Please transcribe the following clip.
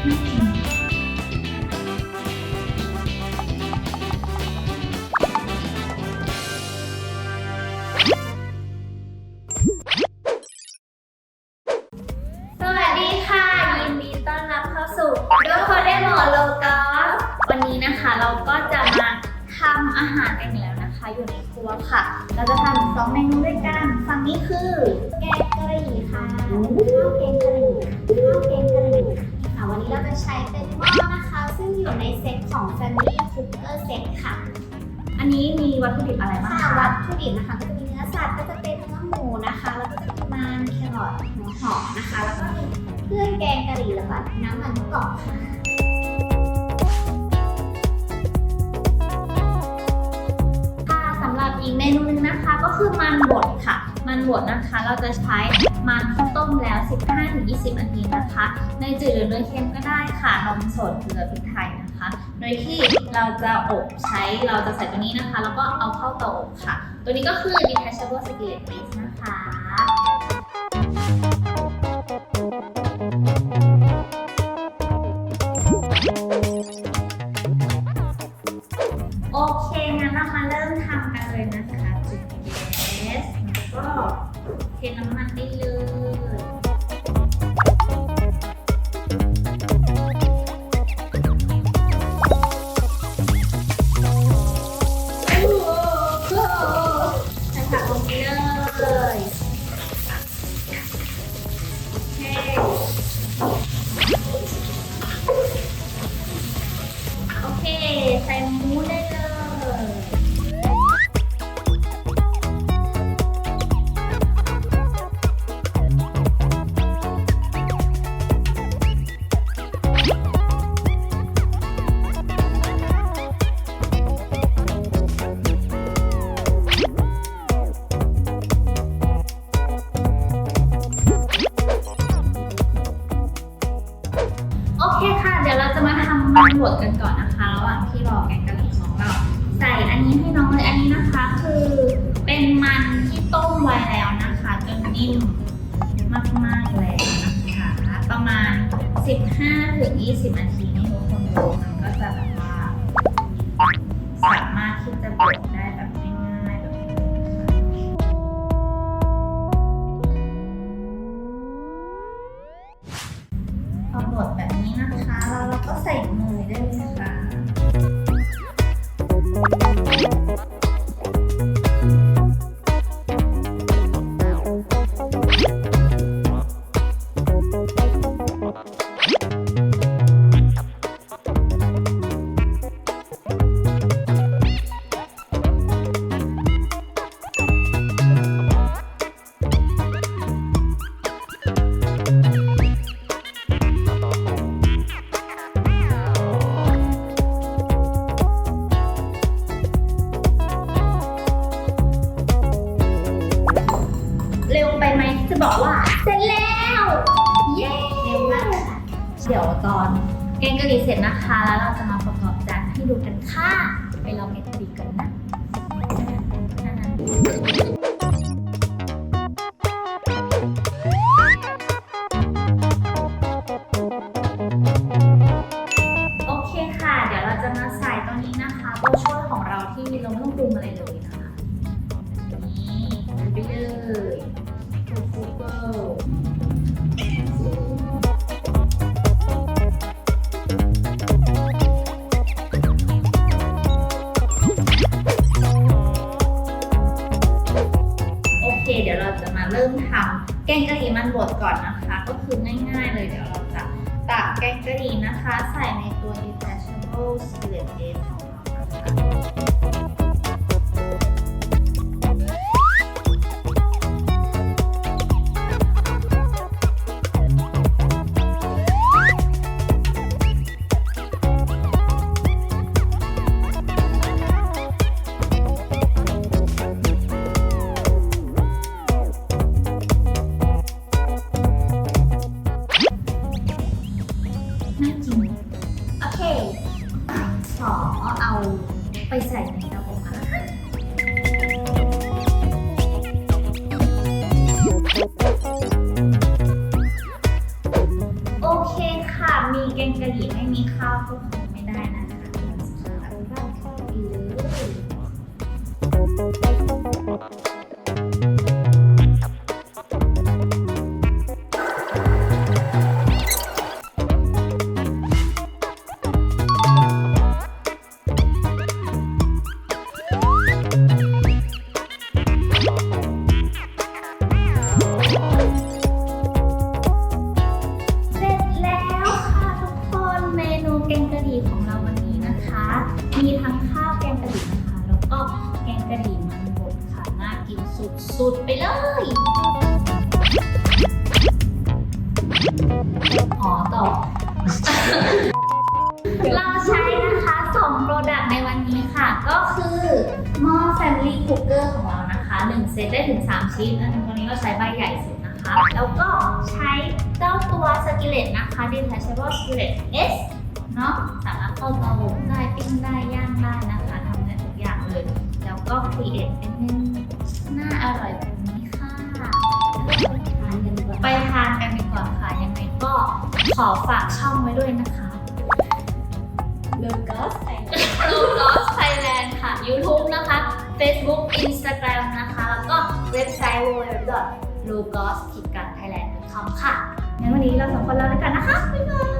สวัสดีค่ะ ยินดีต้อนรับเข้าสู่โดูคนได้หมอโลกอสวันนี้นะคะเราก็จะมาทำอาหารกันแล้วนะคะ อยู่ในครัวค่ะ เราจะทำสองเมนูด้วยกัน ฝั่งนี้คือ แกงกะหรี่ค่ะข้าวแกงกะหรี่ จะใช้เป็นหม้อนะคะ ซึ่งอยู่ในเซตของ Family Cooker Set ค่ะอันนี้มีวัตถุดิบอะไรบ้างค่ะคะวัตถุดิบนะคะก็จะมีเนื้อสัตว์ก็จะเป็นเนื้อหมูนะคะ แล้วก็จะมีมันแครอทหัวหอมนะคะ แล้วก็มีเครื่องแกงกะหรี่แล้วก็น้ำมันมะกอกค่ะค่ะสำหรับอีกเมนูหนึงนะคะก็คือมันบดค่ะ มันบดนะคะ เราจะใช้มันที่ต้มแล้ว 15-20 นาทีนะคะ ในจืดหรือเนยเค็มก็ได้ค่ะนมสดเกลือพริกไทยนะคะ โดยที่เราจะอบใช้เราจะใส่ตัวนี้นะคะ แล้วก็เอาเข้าเตาอบค่ะ ตัวนี้ก็คือ detachable skillet grease นะคะ ได้เลยโอ้โหใส่ผักลงไปเลย เราจะมาทำมันบดกันก่อนนะคะระหว่างที่รอแกงกะหรี่ของเรา ใส่อันนี้ให้น้องเลยอันนี้นะคะ คือเป็นมันที่ต้มไว้แล้วนะคะ จนนิ่มมากๆแล้วนะคะประมาณ 15-20นาทีนี่ทุกคนดูมันก็จะแบบว่าสามารถที่จะบดได้แบบง่ายๆแบบนี้พอบด แล้ว เสร็จแล้ว เย้เร็วมากเลยค่ะเดี๋ยวตอนแกงกะหรี่เสร็จนะคะ แล้วเราจะมาประกอบจานให้ดูกันค่ะ ไปลองแกงกะหรี่กันนะ เดี๋ยวเราจะมาเริ่มทำแกงกะหรี่มันบดก่อนนะคะ ก็คือง่ายๆเลยเดี๋ยวเราจะตักแกงกะหรี่นะคะ ใส่ในตัว detachable skillet เเคขอเอาไปใส่ในเตาอบกันนะโอเคค่ะ มีแกงกะหรี่ไม่มีข้าวก็คงไม่ได้นะคะราดข้าวไปเลย สุดๆ ไปเลยอ๋อต่อ เราใช้นะคะ2 Product ในวันนี้ค่ะ ก็คือหม้อ Family Cooker ของเรานะคะ 1 เซตได้ถึง 3 ชิ้นอันนี้วันนี้เราใช้ใบใหญ่สุดนะคะ แล้วก็ใช้เจ้าตัวสกิเลตนะคะ Detachable Skillet S เนาะสามารถเข้าเตาอบได้ปิ้งได้ย่างได้นะคะทำได้ทุกอย่างเลย แล้วก็ create เป็นเม นูน่าอร่อยแบบนี้ค่ะทานกันดีกว่าไปทานกันดีกว่าค่ะ ยังไงก็ขอฝากช่องไว้ด้วยนะคะโลโก้ใส่ l o g o s Thailand ค่ะ YouTube นะคะ Facebook Instagram นะคะ แล้วก็เว็บไซต์ www.logos คิดกัน thailand com ค่ะ งั้นวันนี้เราสองคนลาไปกันนะคะ บ๊ายบาย